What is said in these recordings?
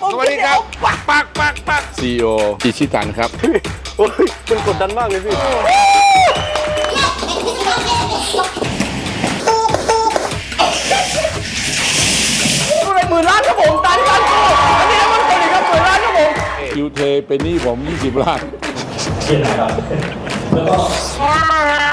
ผมสวัสดีครับปักปักปักปักซีโออิชิตันครับโอ้ยมันกดดันมากเลยพี่อะไรหมื่นล้านครับผมตันตันกูอันนี้น้ำมันกดอีกครับหมื่นล้านครับผมคิวเทเป็นหนี้ผม 20 ล้านปัก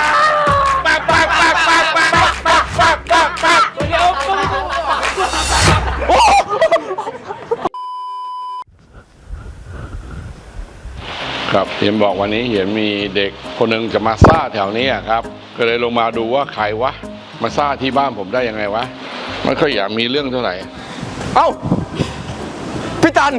ครับเห็นบอกวันนี้เห็นมีเด็กคนหนึ่งจะมาซ่าแถวนี้อะครับ ก็เลยลงมาดูว่าใครวะ มาซ่าที่บ้านผมได้ยังไงวะไม่ค่อยอยากมีเรื่องเท่าไหร่ เอ้าพี่ตัน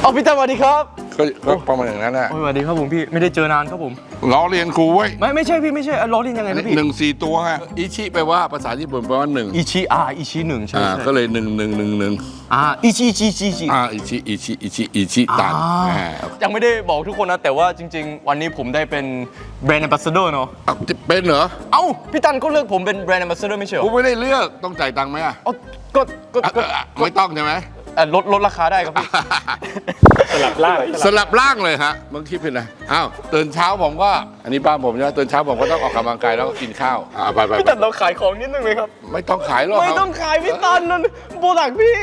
เอาพี่ตันสวัสดีครับ ก็ก็ประมาณอย่างนั้นแหละโอ้ยสวัสดีครับผมพี่ไม่ได้เจอนานครับผม ล้อเรียนครูเว้ยไม่ไม่ใช่พี่ไม่ใช่อะล้อเล่นยังไงนะพี่หนึ่งสี่ตัวฮะอิชิแปลว่าภาษาญี่ปุ่นแปลว่าหนึ่งอิชิอาอิชิหนึ่งใช่ไหมอ่าก็เลยหนึ่งหนึ่งหนึ่งหนึ่งอ่าอิชิอิชิอิชิอิชิอ่าอิชิอิชิอิชิอิชิตันอ่าอ่ายังไม่ได้บอกทุกคนนะ แต่ว่าจริง ๆ วันนี้ผมได้เป็นแบรนด์ a อ b a s s a d o r เนาะเอาเป็นเหรอเอ้าพี่ตันก็เลือกผมเป็นแบรนด์ a อ b a s s a d o r ไม่ใช่เหรกูอไม่ได้เลือกต้องจ่ายตังค์ไหมอะเอ้าก็ก็อะก็อะไม่ต้องใช่ไหมเอ่อลดลดราคาได้ครับพี่สลับล่างสลับร่างเลยฮะมึงคิดเป็นไร อ้าวตื่นเช้าผมก็อันนี้บ้านผมใช่ไหมตื่นเช้าผมก็ต้องออกกำลังกายแล้วก็กินข้าว อ่าไปไปพี่ตันเราขายของนิดนึงไหมครับ ไม่ต้องขายหรอกไม่ต้องขายพี่ตันนั่นโปรดักต์พี่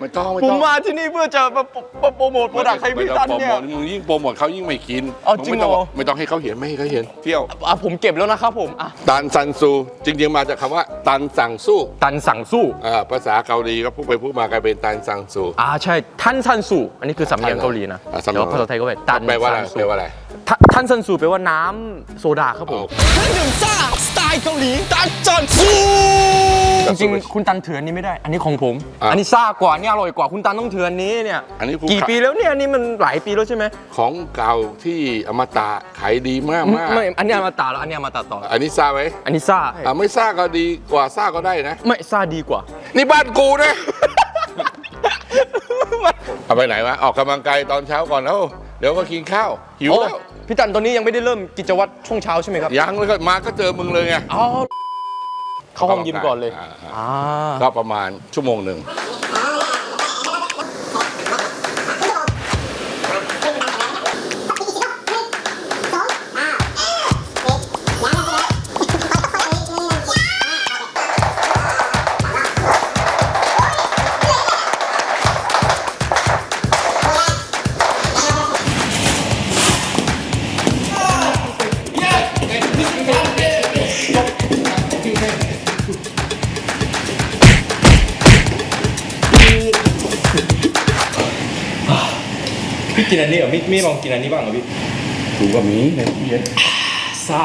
ไม่ต้องไม่ผมต้องมาที่นี่เพื่อจะมาโปรมาโปรโมทโปรดักต์ให้พี่ตันเนี่ย ไม่ต้องโปรโมทมึงยิ่งโปรโมทเขายิ่งไม่กินเอาจริงไม่ต้องเหรอไม่ต้องให้เขาเห็นไม่ให้เขาเห็นเที่ยว อะผมเก็บแล้วนะครับผมอะตันซันซูจริงๆมาจากคำว่า ตันสั่งสู้ตันสั่งสู้ อ่าภาษาเกาหลีก็พูดไปพูดมากลายเป็นตันสั่งสู้ อ่าใช่ท่านซันสูอันนี้คือสำเนียงเกาหลีนะอะสำเนีเดี๋ยยงวภาษาไทยก็เป็นตันแปลว่าอะไรซันสูแปลว่าอะไร ท่าท่านซันสูแปลว่าน้ำโซดาครับผมเครื่องดื่มซ่าสไตล์เกาหลีตันจันซูจริงๆคุณตันเถื่อนนี้ไม่ได้ อันนี้ของผม อะอันนี้ซ่ากว่านี่อร่อยกว่าคุณตันต้องเถื่อนนี้เนี่ยอันนี้ผม กี่ปีแล้วเนี่ยอันนี้มันหลายปีแล้วใช่ไหมของเก่าที่อมตะขายดีมากมากไม่อันนี้เอามาตาแล้วอันนี้เอามาตัดต่อแล้วอันนี้ซ่าไหมอันนี้ซ่าอ่าไม่ซ่าก็ดีกว่าซ่าก็ได้นะ ไม่ซ่าดีกว่า นี่บ้านกูนะ เอาไปไหนวะออกกำลังกายตอนเช้าก่อนแล้ว เดี๋ยวก็กินข้าวหิวโอ้แล้ว พี่ตันตอนนี้ยังไม่ได้เริ่มกิจวัตรช่วงเช้าใช่ไหมครับยังเลยก็มาก็เจอมึงเลยไงอ๋อเข้าห้องยิมก่อนเลยอ่าอ่าอ่าก็ประมาณชั่วโมงหนึ่ง กินอันนี้เหรอไม่ไม่ลองกินอันนี้บ้างเหรอพี่ถูกกว่ามีในตู้เย็นซ่า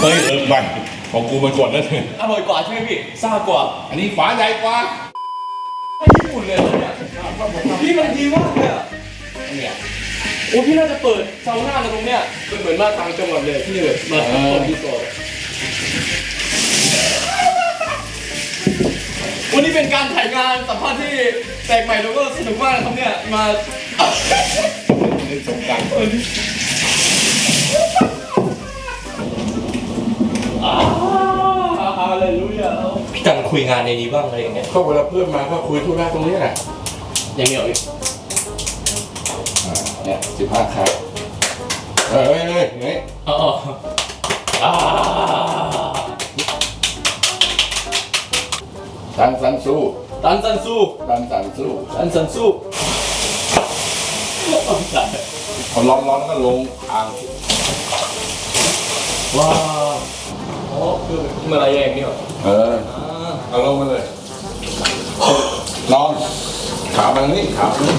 เฮ้ยเออไปของกูมันกดแล้วเถอะอร่อยกว่าใช่ไหมพี่ซ่ากว่า อันนี้ฝาใหญ่กว่าญี่ปุ่นเลยเนี่ยพี่มันดีมากเลยอะเนี่ยโอ้พี่น่าจะเปิดซาวน่าเลยตรงเนี้ยเป็นเหมือนมาต่างจังหวัดเลยที่แบบมาทำคอมพิว วันนี้เป็นการถ่ายงานสัมภาษณ์ที่แปลกใหม่แล้วก็สนุกมากนะครับเนี่ย มาในสงกรารฮาเลลูยาพี่ตังคุยงานในนี้บ้างอะไรอย่างเงี้ยก็เวลาเพื่อนมาก็คุยธุระตรงนี้แหละอย่างเงี้ยเหรอพี่อ่าเนี่ยสิบห้าครั้งเฮ้ยเฮ้ยเฮ้ยเฮ้ย อ๋ออ่ ตันสันสู้ตันซันซูตันสันสู้ตันซันซูพอร้อนร้อนๆก็ลงอ่างว้าวอ๋อคือเมื่อไรเองนี่หรอเออเอาลงมาเลยนอนขามาทางนี้ขามาทางนี้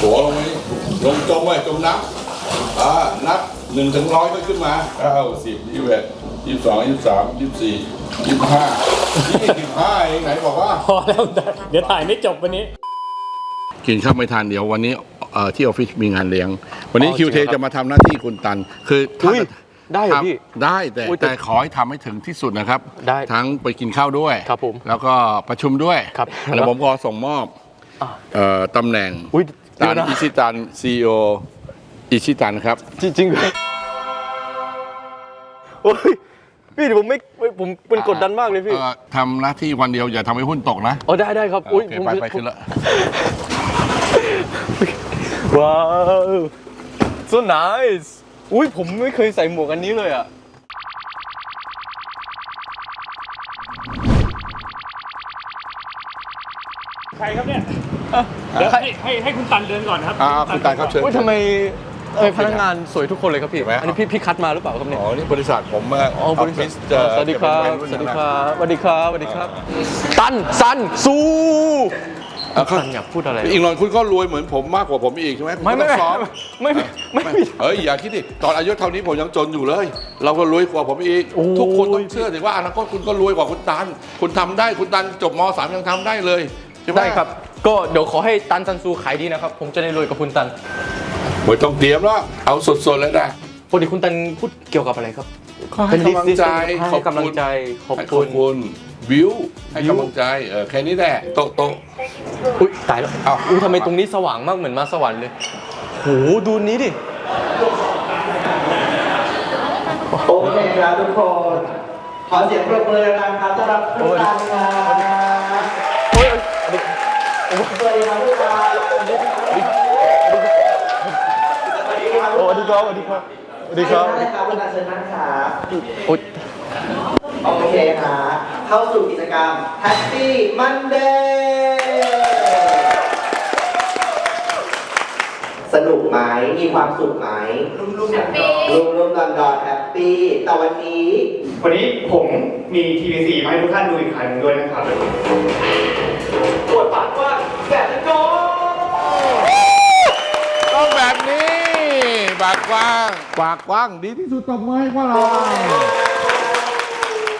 หัวลงมานี่ลงจมไว้จมน้ำอ่านับ หนึ่งถึงร้อยก็ขึ้นมาเก้าสิบยี่สิบเอ็ดยี่สิบสองยี่สิบสามยี่สิบสี่ยี่สิบห้ายี่สิบห้าเองไหนบอกว่า พอแล้วเดี๋ยวถ่ายไม่จบวันนี้ กินข้าวไม่ทานเดี๋ยววันนี้เอ่อที่ออฟฟิศมีงานเลี้ยง วันนี้อ๋อคิวเทจริงเหรอครับจะมาทำหน้าที่คุณตัน คือถ้าอุ้ยได้เหรอทำพี่ได้แต่อุ้ยแต่แต่ขอให้ทำให้ถึงที่สุดนะครับ ได้ทั้งไปกินข้าวด้วย ครับผมแล้วก็ประชุมด้วยครับแล้วผมก็ส่งมอบอ่าเอ่อตำแหน่งอุ้ยเดี๋ตัยวนนะอิชิตันซีโออิชิตันครับ จริงจริงๆโอ้ยพี่เดี๋ยวผมไม่ผมเป็นกดดันมากเลยพี่เอ่อทำหน้าที่วันเดียวอย่าทำให้หุ้นตกนะอ๋อได้ได้ครับโออุ้ยเคผมไปไปขึ้นละว้าว so nice อุ้ยผมไม่เคยใส่หมวกอันนี้เลยอะ ใครครับเนี่ยเดี๋ยวให้ให้ให้คุณตันเดินก่อนครับอ่าคุณตายครับเชิญอุ้ยทำไม เออพนักงานสวยทุกคนเลยครับพี่เห็นไหมอันนี้พี่พี่คัดมาหรือเปล่าครับเนี่ย อ๋อ นี่บริษัทผมมาอ๋อบริษัทอฟฟิศเอ่อสวัสดีครับเก็สเป็นวัสดีวัยครุ่นรับ สวัสดีครับ สวัสดีครับ ตันซันสู้อะเขาตันอยากพูดอะไร อีกหน่อยคุณก็รวยเหมือนผมมากกว่าผมอีกใช่ไหมคุณไม่ก็ไม่ต้องซ้อมไม่ไม่ไม่ไม่เฮ้ยอย่าคิดดิตอนอายุเท่านี้ผมยังจนอยู่เลย เราก็รวยกว่าผมอีกโอ้ยทุกคนต้องเชื่อถือว่าอนาคตคุณก็รวยกว่าคุณตัน คุณทำได้คุณตันจบมสามยังทำได้เลยใช่ไหมได้ครับ ก็เดี๋ยวขอให้ตันซันซูขายดีนะครับ ผมจะได้รวยกับคุณตัน ไม่ต้องเตรียมแล้วเอาสดๆเลยนะ ปกติคุณตันพูดเกี่ยวกับอะไรครับก็ให้กำลังใจให้กำลังใจขอบให้ขคุอบณ คุณบิวให้บิ้วกำลังใจเออแค่นี้แหละโต๊ะโต๊ะ อุ้ยตายแล้วอ้าว อุ้ยทำไมตรงนี้สว่างมากเหมือนมาสวรรค์เลยโหดูนี้ดิ โอเคครับทุกคน ขอเสียงปรบมือดังๆครับต้อนรับทุกท่านครับโอ้ย สวัสดีครับทุกท่าน สวัสดีครับสวัสดีครับสวัสดีครับสวัสดีครับเชิญนั่งเลยครับคุณอาเชิญนั่งครับโอ้ยโอเคครับเข้าสู่กิจกรรม Happy Monday สนุกไหมมีความสุขไหมรุ่มรุ่มดอนรุ่มรุ่มดอนดอนแฮปปี้แต่วันนี้ วันนี้ผมมี TV4 มาให้ทุกท่านดูอีกครั้งหนึ่งด้วยนะครับปวดปากกว่า กกว้างปากกว้างดีที่สุดตบมือให้พวกเรา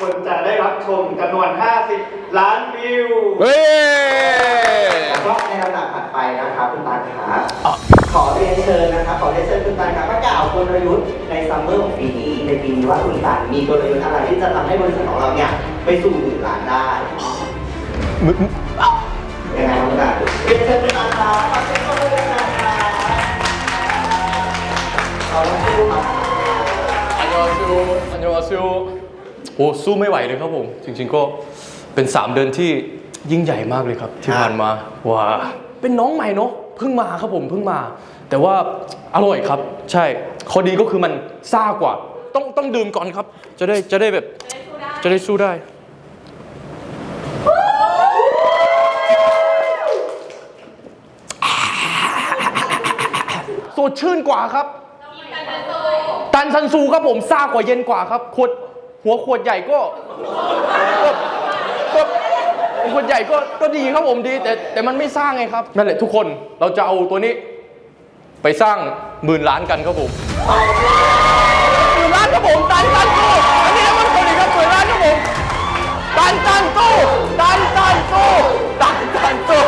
คนจะได้รับชมจำนวน 50 ล้านวิวเฮ้ยก็ในลำดับถัดไปนะครับคุณตาครับขอเรียนเชิญนะครับขอเรียนเชิญคุณตาครับประกาศกลยุทธ์ในซัมเมอร์ของปีนี้ในปีนี้ว่าคุณตามีกลยุทธ์อะไรที่จะทำให้บริษัทของเราเนี่ยไปสู่หมื่นล้านได้ยังไงครับคุณตาเรียนเชิญคุณตาครับ อันยอซิวอันยอซิวโอ้สู้ไม่ไหวเลยครับผม จริง ๆก็เป็น 3 เดือนที่ยิ่งใหญ่มากเลยครับ ที่ผ่านมาว้าเป็นน้องใหม่เนาะเพิ่งมาครับผมเพิ่งมา แต่ว่าอร่อยครับ ใช่ข้อดีก็คือมันซ่ากว่า ต้องต้องดื่มก่อนครับ จะได้จะได้แบบจะได้สู้ได้สดชื่นกว่าครับ ตันซันซูครับผมซ่ากว่าเย็นกว่าครับขวดหัวขวดใหญ่ก็ก็ก็ขวดใหญ่ก็ก็ดีครับผมดี แต่แต่มันไม่สร้างไงครับนั่นแหละทุกคนเราจะเอาตัวนี้ ไปสร้างหมื่นล้านกันครับผมหมื่นล้านครับผมตันตันซูอันนี้มันคนอีกครับหมื่นล้านครับผมตันตันซูตันตันซูตันตันซู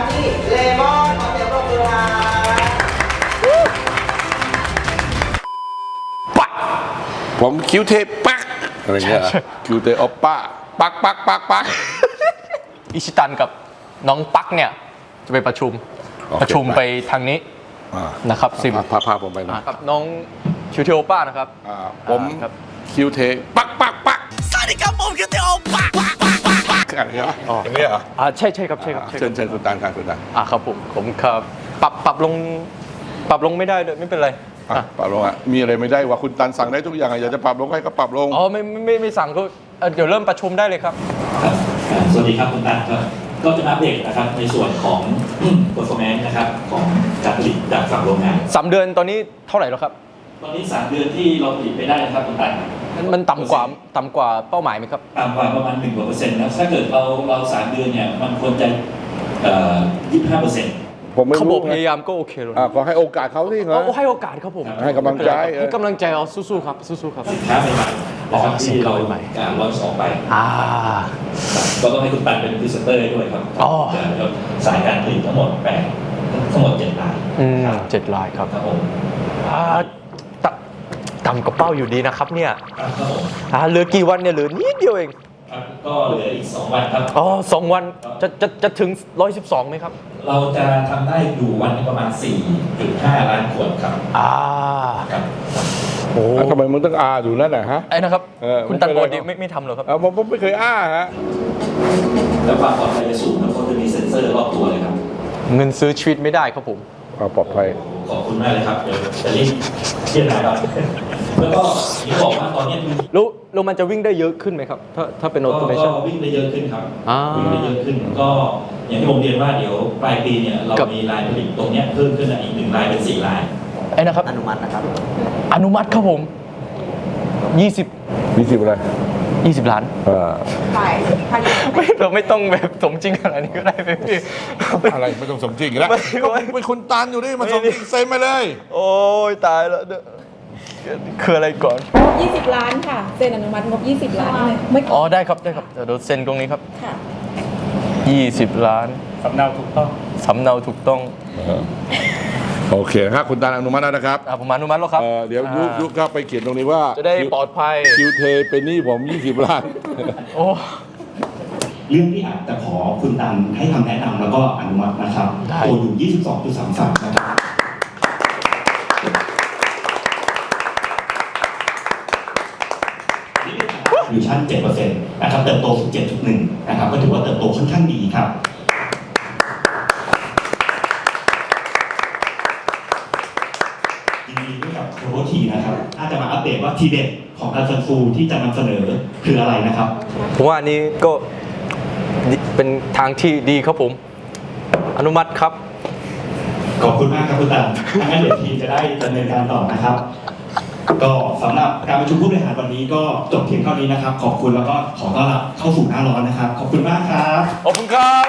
สูทั้งที่เลมอนขอเสียงปรบมือครับผมคิวเทปักอะไรเงี้ยคิวเทออปป้าปักปักปักปักอิชิตันกับน้องปักเนี่ยจะไปประชุมโอเคประชุมไปทางนี้อ่านะครับซิมพาพาผมไปหนะกับน้องชิวเทโอป้านะครับอ่าผมอ่าครับคิวเทปักปักปักสวัสดีครับผมคิวเทโอปักปั กปักปักปักอะไรเงี้ยอย่างเงี้ยเหรออ่าใช่ใช่ครับใช่ครับใช่คเชิรับญเชิญคุณตันครับคุณตันอ่าครับผมผมครับปรับปรับลง ปรับลงไม่ได้ด้วยไม่เป็นไรอะอะปรับลงอะมีอะไรไม่ได้ว่าคุณตันสั่งได้ทุกอย่างอะอยากจะปรับลงให้ก็ปรับลง อ๋อไม่ไม่ไม่ไม่สั่งก็เอ่อเดี๋ยวเริ่มประชุมได้เลยครับ ครับอ่าสวัสดีครับคุณตันครับก็จะอัปเดตนะครับในส่วนของ performance นะครับของการผลิตจากฝั่งโรงงาน สามเดือนตอนนี้เท่าไหร่แล้วครับ ตอนนี้3เดือนที่เราผลิตไปได้นะครับคุณตันมันมันต่ำกว่าต่ำกว่าเป้าหมายไหมครับ ต่ำกว่าประมาณ1กว่าเปอร์เซ็นต์นะถ้าเกิดเราเราสามเดือนเนี่ยมันควรจะเอ่อ25เปอร์เซ็นต์ผมไม่เขาบรู้อกพยายามก็โอเคแล้วอะนะก็ให้โอกาสเขาที่เหรอ เอาให้โอกาสครับผมให้กำลังใจเออให้กำลังใจเอาสู้ๆครับสู้ๆครับ สินค้าใหม่ๆนะครับอ๋อสินที่ค้าเราใหม่การลอนออกไป อ่า ก็ต้องให้คุณตันเป็นพรีเซนเตอร์ด้วยครับอ๋อ แล้วสายการผลิตทั้งหมดแปดทั้งหมดเจ็ดรายอืมครับเจ็ดลายครับ ครับผม อ่า ตตต่ำกว่าเป้าอยู่ดีนะครับเนี่ยครับผมอ่าเหลือกี่วันเนี่ยเหลือนิดเดียวเองครับก็เหลืออีก 2 วันครับ อ๋อสองวันจะจะจะถึง 112ไหมครับ เราจะทำได้อยู่วันหนึงประมาณ 4.5 ล้านขวดครับอ่าครับโอ้ทำไมมึงต้องอาอยู่นั่นน่ะฮะ ไอ้นะครับ เออคุณตันไม่ปเป็นไรกติไม่ไม่ทำหรอครับ เอาผมผมไม่เคยอ้าฮะ แล้วความปลอดภัยจะสูงแล้วก็จะมีเซ็นเซอร์รอบตัวเลยครับ เงินซื้อชีวิตไม่ได้ครับผม เอาปลอดภัย ขอบคุณมากเลยครับ เดี๋ยวจะรีบเทียนนะครับแล้วก็อย่างที่บอกว่าตอนนี้มีแล้วแล้วมันจะวิ่งได้เยอะขึ้นไหมครับ ถ้าถ้าเป็นออโตเมก็ชั่นวิ่งได้เยอะขึ้นครับอ่าวิ่งได้เยอะขึ้นก็อย่างที่ผมเรียนว่าเดี๋ยวปลายปีเนี่ยเราครับมีลายผลิตตรงเนี้ยเพิ่มขึ้นมาอีกหนึ่งลายเป็นสี่ลายไอ้นะครับอนุมัตินะครับ อนุมัติครับผม20มีสิบอะไร 20 ล้าน เออไม่เราไม่ต้องแบบสมจริงขนาดนี้ก็ได้ไหมพี่อะไรไม่ต้องสมจริงอีกแล้วไม่ก็มึงเป็นคนตันอยู่นี่มาสมจริงเซ็นมาเลย โอ้ยตายแล้วเด้อคืออะไรก่อนงบ20 ล้านค่ะ เซ็นอนุมัติงบ 20 ล้านเลยไม่อ๋อได้ครับได้ครับเดี๋ยวเราเซ็นตรงนี้ครับ ค่ะ 20 ล้านสำเนาถูกต้องสำเนาถูกต้อง โอเคครับคุณตันอนุมัติแล้วนะครับอะผมอนุมัติแล้วครับ เอ่อเดี๋ยวยุอ่ายุก็ไปเขียนตรงนี้ว่าจะได้ปลอดภัย คิวเทเป็นหนี้ผม 20 ล้าน โอ้ เรื่องที่อาจจะขอคุณตันให้คำแนะนำแล้วก็อนุมัตินะครับได้ ตัวอยู่ 22.33 นะครับ อยู่ชั้น7%นะครับ เติบโต 17.1 นะครับ ก็ถือว่าเติบโตค่อนข้างดีครับ ยินดีด้วยกับโรโบทีนะครับอาจจะมาอัป เดตว่าทีเด็ดของการซันฟูที่จะนำเสนอคืออะไรนะครับ ผมว่าอันนี้ก็ดีเป็นทางที่ดีครับผม อนุมัติครับ ขอบคุณมากครับคุณตันถ้างั้นเดี๋ยวทีมจะได้ดำเนินการต่อนะครับ ก็สำหรับการประชุมผู้บริหารวันนี้ก็จบเพียงเท่านี้นะครับ ขอบคุณแล้วก็ขอต้อนรับเข้าสู่หน้าร้อนนะครับ ขอบคุณมากครับขอบคุณครับ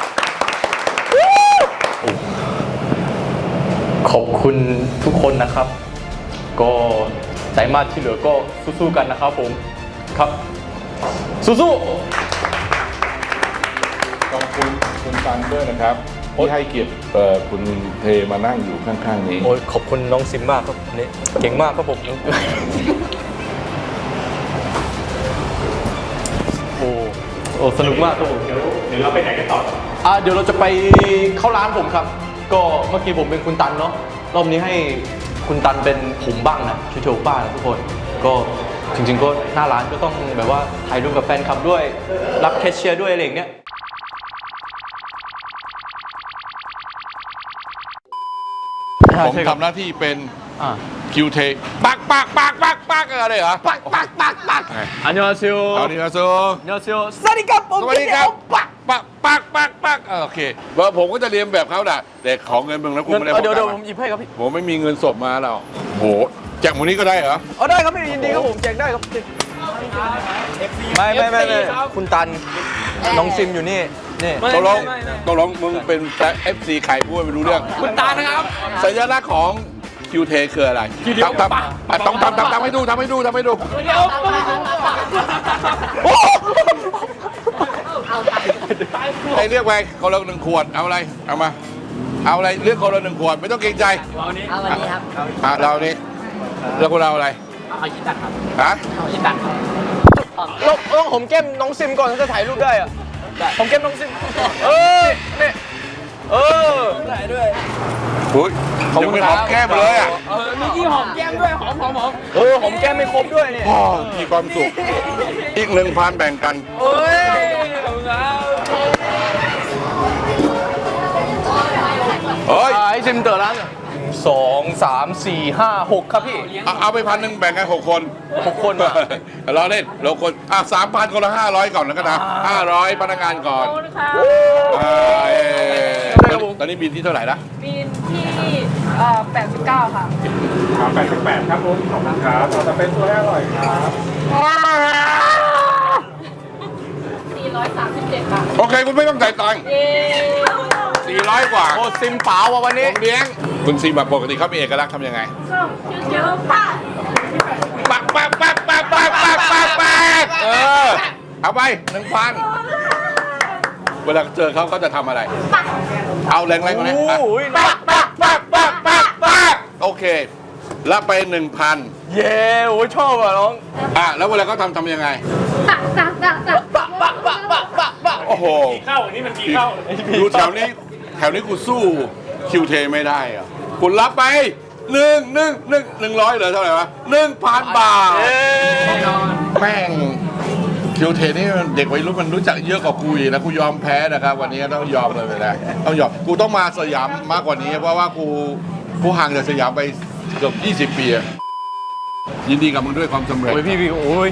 ขอบคุณทุกคนนะครับ ก็ ไตรมาสที่เหลือก็สู้ๆกันนะครับผมครับ สู้ขอบคุณคุณตันด้วยนะครับที่ให้เกียรติเอ่อคุณเทมานั่งอยู่ข้างๆนี้ ๆโอ้ยขอบคุณน้องซิมมากครับนี่เก่งมากครับผมโอ้โอ้สนุกมากครับผม เดี๋ยวเดี๋ยวเราไปไหนกันต่ออ่าเดี๋ยวเราจะไปเข้าร้านผมครับ ก็เมื่อกี้ผมเป็นคุณตันเนาะรอบนี้ให้ คุณตันเป็นผมบ้างนะช่วยโชว์ป้านะทุกคน ก็จริงๆก็หน้าร้านก็ต้องแบบว่าถ่ายรูปกับแฟนคลับด้วย รับแคชเชียร์ด้วยอะไรอย่างเงี้ยผมใช่ครับทำหน้าที่เป็นอ่า คิวเทปักปักปักปักปักอะไรเหรอปักปักปักปักอันยองเซียวเอาดีนะซูอันยองเซียวสวัสดีครับผมสวัสดีครับปัก ปักปักปักปักเออโอเคว่าผมก็จะเรียนแบบเขาน่ะเด็กของเงินมึงแล้วกูเงินไม่ได้เออเดี๋ยวบเดี๋อยกวผมหยิบให้ครับพี่ผมไม่มีเงินสดมาแล้วโหแจกหมูนี้ก็ได้เหรอ เอาได้ครับพี่ยินดีครับผมแจกได้ครับไม่ไม่ไม่ไม่คุณตันน้องซิมอยู่นี่นี่ตกลงตกลงมึงเป็นเอฟซีใครพูดไม่รู้เรื่อง คุณตานะครับ สัญลักษณ์ของคิวเทคืออะไรทำทำอะต้องทำทำทำให้ดูทำให้ดูทำให้ดู ไอ้เรียกไปคนละหนึ่งขวดเอาอะไรเอามา เอาอะไรเลือกคนละหนึ่งขวดไม่ต้องเกรงใจเอาวันนี้ครับอะเรานี่เลือกคนเราอะไรเอาชิตันครับฮะเอาชิตันครับลองลองหอมแก้มน้องซิมก่อนถ้าจะถ่ายรูปได้อะหอมแก้มน้องซิมเออเนี่ยเอออุ้ยยังไม่หอมแก้มเลยอะเออมีที่หอมแก้มด้วยหอมหอมหอมเออหอมแก้มไม่ครบด้วยเนี่ยพ่อมีความสุขอีกหนึ่งพันแบ่งกันเอ้ยขอบคุณครับ เฮ้ยอ่าไอซิมเตอร์ร้านสองสามสี่ห้าหกครับพี่เอาเอาไปพันหนึ่งแบ่งกันหกคนหกคนเราเล่นเราคนอะสามพันคนละห้าร้อยก่อนแล้วกันนะห้าร้อยพนักงานก่อนอ่าเอ่อตอนนี้ตอนนี้บินที่เท่าไหร่ละบินที่เอ่อ89 ค่ะครับ88 ครับผมขอบคุณครับเราจะเป็นตัวให้อร่อยครับ437 บาท โอเค คุณไม่ต้องจ่ายตังค์ เย้ สี่ร้อยกว่าโอ้ซิมเปล่าว่ะวันผนี้มเลี้ยง คุณซีแบบปกติเขามีเอกลักษณ์ทำยังไงเดี๋ยวๆป้าปักปักปักปักปักปักปักปักเออ เอาไปหนึ่งพันเวลาเจอเขาเขาจะทำอะไร เอาแรงๆกว่านี้อะโอ้ย ปักปักปักปักปักปักโอเค รับไปหนึ่งพันเย้โอ้ยชอบอะน้องอะ แล้วเวลาเขาทำทำยังไงตักตักตักตักปะปะปะปะปะปะโอ้โหกี่เข้าอันนี้มันกี่เข้า ดูแถวนี้แถวนี้กูสู้คิวเทไม่ได้อะคุณรับไปหนึ่งหนึ่งหนึ่งหนึ่งร้อยเหลือเท่าไหร่วะหนึ่งพันบาทแม่งคิวเทนี่มันเด็กวัยรุ่นมันรู้จักเยอะกว่ากูอีกนะกูยอมแพ้นะครับ วันนี้ต้องยอมเลยนะต้องยอมกูต้องมาสยามมากกว่านี้ เพราะว่ากูกูห่างจากสยามไปเกือบ20 ปีอะยินดีกับมึงด้วยความสำเร็จโอ้ยพี่พี่โอ้ย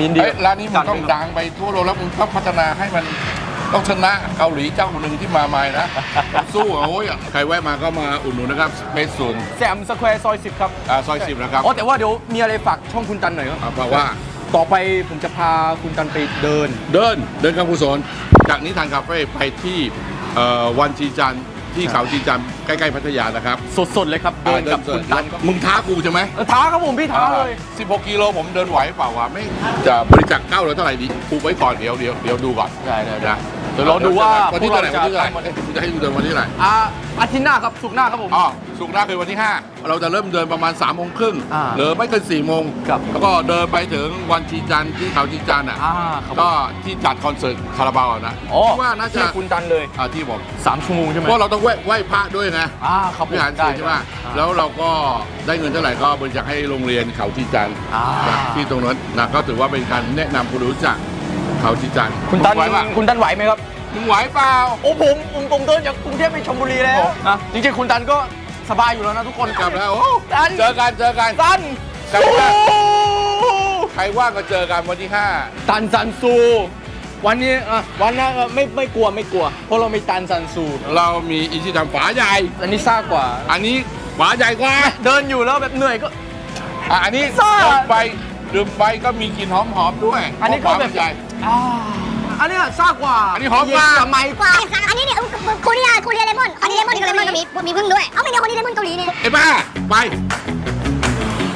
ยินดีเอ้ยร้านนี้มึงต้องดังไปทั่วโลกแล้วมึงต้องพัฒนาให้มัน ต้องชนะเกาหลีเจ้าหนึ่งที่มาใหม่นะต้องสู้อะโอ้ยใครแวะมาก็มาอุดหนุนนะครับเบสศูนย์แซมสแควร์ซอยสิบครับอ่าซอยสิบนะครับอ๋อแต่ว่าเดี๋ยวมีอะไรฝากช่องคุณตันหน่อยครับอ่าเพราะว่าต่อไปผมจะพาคุณตันไปเดิน เดินเดินการกุศลจากนิทานคาเฟ่ไปที่เอ่อวันชีจันทร์ที่เขาชีจันทร์ใกล้ๆพัทยานะครับ สดๆเลยครับเดินกับอ่าคุณตันมึงท้ากูใช่ไหมเออท้าครับผมพี่ท้าเลย 16 กิโลผมเดินไหวเปล่าวะไม่จะบริจาคเก้าหรือเท่าไหร่ดีกูไว้ก่อนเดี๋ยวเดี๋ยวเดี๋ยวดูก่อน ได้ได้ได้นะเดี๋ยวเราดูว่าวันที่พวเท่ากไหร่เราวันที่เท่าไหร่จะทำอะไรกูจะให้กูเดินวันที่เท่าไหร่อ่าอาทิตย์หน้าครับสุกร์หน้าครับผม อ๋อสุกร์หน้าคือวันที่ 5 เราจะเริ่มเดินประมาณ3ามโมงครึ่งอ่าหรือไม่เกิน4ี่โมงครับ แล้วก็เดินไปถึงวันชีจันทร์ที่เขาชีจันทร์อะอ่าครับผมก็ที่จัดคอนเสิร์ตคาราบาวอะนะอ๋อคิดว่าน่าจะที่คุณตันเลยอ่าที่บอกสามชั่วโมงใช่ไหมเพราะเราต้องไหว้ไหว้พระด้วยนะ อ่าครับผมวิหารได้ศิลป์ใช่ไหมอ่าแล้วเราก็ได้เงินเท่าไหร่ก็บริจาคให้โรงเรียนเขาชีจันทร์อ่า นะที่ตรงนั้นนะก็ถือว่าเป็นการแนะนำผู้รู้จัก เขาชีจันทร์คุณตันมึงไหวปะคุณตันไหวไหมครับมึงไหวเปล่าโอ้ผมผมผมเดินจากกรุงเทพไปชลบุรีแล้วนะจริงๆคุณตันก็สบายอยู่แล้วนะทุกคนกลับแล้วโอ้ตันเจอกันเจอกันตันกลับสู้มาใครว่างก็เจอกันวันที่ตันซันซู วันนี้อะวันหน้าเออไม่ไม่กลัวไม่กลัว เพราะเรามีตันซันซู5เรามีอิชิตันฝาใหญ่อันนี้ซ่ากว่า อันนี้ฝาใหญ่กว่า เดินอยู่แล้วแบบเหนื่อยก็อะอันนี้ซ่าดื่มไป ดื่มไปก็มีกลิ่นหอมๆด้วยอันนี้ก็ฝาแบบใหญ่ อ่าอันนี้ซ่ากว่าอันนี้หอมกว่า เย็นสมัยกว่าอันนี้เนี่ยโคเรียโคเรียเลมอนอันนี้เลมอนกับเลมอนก็มีมีพึ่งด้วย เอาไม่เนี่ยคนนี้เลมอนเกาหลีเนี่ย ไอ้บ้า ไป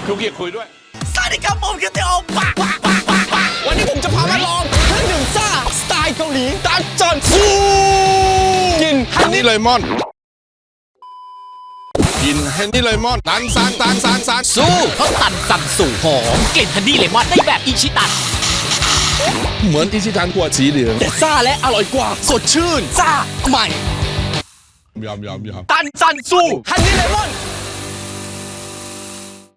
คุกกี้คุยด้วย สวัสดีครับผมคือเตโอปะปะปะปะปะวันนี้ผมจะพามาลองเครื่องดื่มซ่า สไตล์เกาหลีดันจอนฟูกินฮันนี่เลมอน กินฮันนี่เลมอนตันซานตันซานซานสู้เขาตันสันสู่หอมกลิ่นฮันนี่เลมอนได้แบบอิชิตัน เหมือนอิชิตันขวดสีเหลืองแต่ซ่าและอร่อยกว่า สดชื่นซ่าใหม่ยอมยอมยอมตันสันสู่ฮันนี่เลมอน